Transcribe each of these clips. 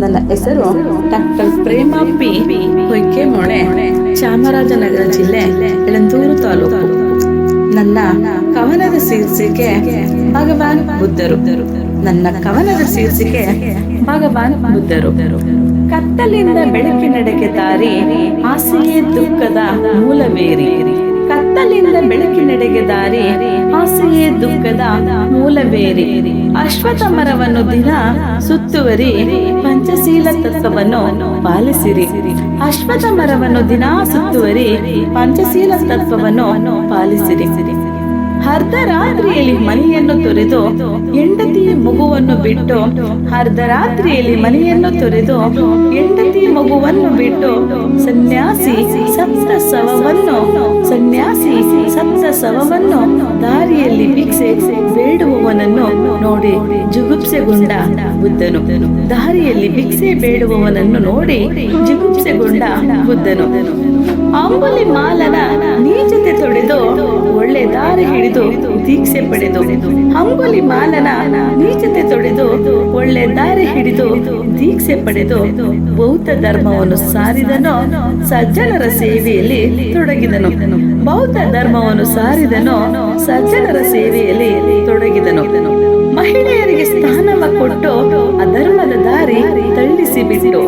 ನನ್ನ ಹೆಸರು ಡಾಕ್ಟರ್ ಪ್ರೇಮ ಪಿ. ಹೊಯ್ಕೆ ಮೊಳೆ ಚಾಮರಾಜನಗರ ಜಿಲ್ಲೆ ಎಳಂದೂರು ತಾಲೂಕು. ನನ್ನ ಕವನದ ಶೀರ್ಷಿಕೆ ಭಗವಾನ್ ಬುದ್ಧರು. ನನ್ನ ಕವನದ ಶೀರ್ಷಿಕೆ ಭಗವಾನ್ ಬುದ್ಧರು. ಕತ್ತಲಿನ ಬೆಳಕಿನಡೆಗೆ ದಾರಿ ಆಸೆಯೇ ದುಃಖದ ಮೂಲವೇರಿ. ಕತ್ತಲಿಂದ ಬೆಳಕಿನೆಡೆಗೆ ದಾರಿ ಆಸೆಯೇ ದುಃಖದ ಮೂಲವೇರಿ. ಅಶ್ವಥ ಮರವನ್ನು ದಿನ ಸುತ್ತುವರಿ, ಪಂಚಶೀಲ ತತ್ವವನ್ನು ಪಾಲಿಸಿರಿ. ಅಶ್ವಥ ಮರವನ್ನು ದಿನ ಸುತ್ತುವರಿ, ಪಂಚಶೀಲ ತತ್ವವನ್ನು ಪಾಲಿಸಿರಿ. ಅರ್ಧರಾತ್ರಿಯಲ್ಲಿ ಮನೆಯನ್ನು ತೊರೆದು, ಹೆಂಡತಿ ಮಗುವನ್ನು ಬಿಟ್ಟು, ಅರ್ಧರಾತ್ರಿಯಲ್ಲಿ ಮನೆಯನ್ನು ತೊರೆದು, ಹೆಂಡತಿ ಮಗುವನ್ನು ಬಿಟ್ಟು, ಸನ್ಯಾಸಿ ಸಪ್ತ ಶವವನ್ನು ದಾರಿಯಲ್ಲಿ ಭಿಕ್ಷೆ ಬೇಡುವವನನ್ನು ನೋಡಿ ಜುಗುಪ್ಸೆಗೊಂಡ ಬುದ್ಧನು. ದಾರಿಯಲ್ಲಿ ಭಿಕ್ಷೆ ಬೇಡುವವನನ್ನು ನೋಡಿ ಜುಗುಪ್ಸೆಗೊಂಡ ಬುದ್ಧನು. ಅಂಬುಲಿ ಮಾಲನ ನೀಚತೆ ತೊಡೆದು ಒಳ್ಳೆ ದಾರಿ ಹಿಡಿದು ದೀಕ್ಷೆ ಪಡೆದು ಅಂಬುಲಿ ಮಾಲನ ನೀಚತೆ ತೊಡೆದು ಹಿಡಿದು ದೀಕ್ಷೆ ಪಡೆದು ಬೌದ್ಧ ಧರ್ಮವನ್ನು ಸಾರಿದನು ಸಜ್ಜನರ ಸೇವೆಯಲ್ಲಿ ತೊಡಗಿದನು. ಬೌದ್ಧ ಧರ್ಮವನ್ನು ಸಾರಿದನು ಸಜ್ಜನರ ಸೇವೆಯಲ್ಲಿ ಬಿಟ್ಟು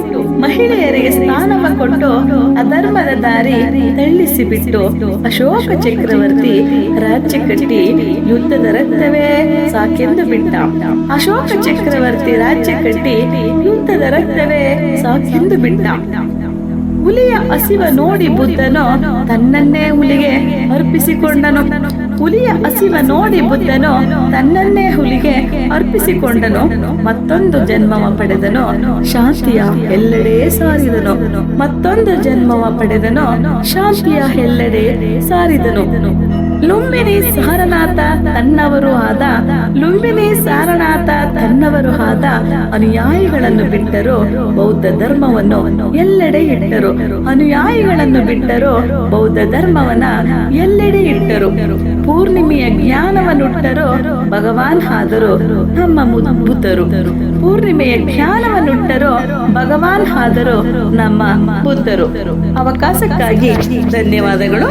ಮಹಿಳೆಯರಿಗೆ ಸ್ಥಾನವ ಕೊಟ್ಟು ಅಧರ್ಮದ ದಾರಿ ತಳ್ಳಿಸಿ ಬಿಟ್ಟು ಅಶೋಕ ಚಕ್ರವರ್ತಿ ರಾಜ್ಯ ಕಟ್ಟಿ ಯುದ್ಧದ ರಕ್ತವೇ ಸಾಕೆಂದು ಬಿಟ್ಟ. ಅಶೋಕ ಚಕ್ರವರ್ತಿ ರಾಜ್ಯ ಕಟ್ಟಿ ಯುದ್ಧದ ರಕ್ತವೇ ಸಾಕೆಂದು ಬಿಟ್ಟ. ಹುಲಿಯ ಹಸಿವ ನೋಡಿ ಬುದ್ಧನು ತನ್ನನ್ನೇ ಹುಲಿಗೆ ಅರ್ಪಿಸಿಕೊಂಡನು. ಹುಲಿಯ ಹಸಿವ ನೋಡಿ ಬುದ್ಧನು ತನ್ನನ್ನೇ ಹುಲಿಗೆ ಅರ್ಪಿಸಿಕೊಂಡನು. ಮತ್ತೊಂದು ಜನ್ಮವ ಪಡೆದನು. ಶಾಂತಿಯ ಎಲ್ಲೆಡೆ ಸಾರಿದನು. ಮತ್ತೊಂದು ಜನ್ಮವ ಪಡೆದನು. ಶಾಂತಿಯ ಎಲ್ಲೆಡೆ ಸಾರಿದನು. ಲುಂಬಿನಿ ಸಾರನಾಥ ತನ್ನವರು ಆದ ಲುಂಬಿನಿ ಸಾರನಾಥ ತನ್ನವರು ಆದ ಅನುಯಾಯಿಗಳನ್ನು ಬಿಟ್ಟರು ಬೌದ್ಧ ಧರ್ಮವನ್ನು ಎಲ್ಲೆಡೆ ಇಟ್ಟರು. ಅನುಯಾಯಿಗಳನ್ನು ಬಿಟ್ಟರು ಬೌದ್ಧ ಧರ್ಮವನ್ನ ಎಲ್ಲೆಡೆ ಇಟ್ಟರು. ಪೂರ್ಣಿಮೆಯ ಜ್ಞಾನವನ್ನುಟ್ಟರು ಭಗವಾನ್ ಆದರು, ನಮ್ಮ ಬುದ್ಧರು ಪೂರ್ಣಿಮೆಯ ಜ್ಞಾನವನ್ನುಟ್ಟರು ಭಗವಾನ್ ಆದರು, ನಮ್ಮ ಬುದ್ಧರು ಅವಕಾಶಕ್ಕಾಗಿ ಧನ್ಯವಾದಗಳು.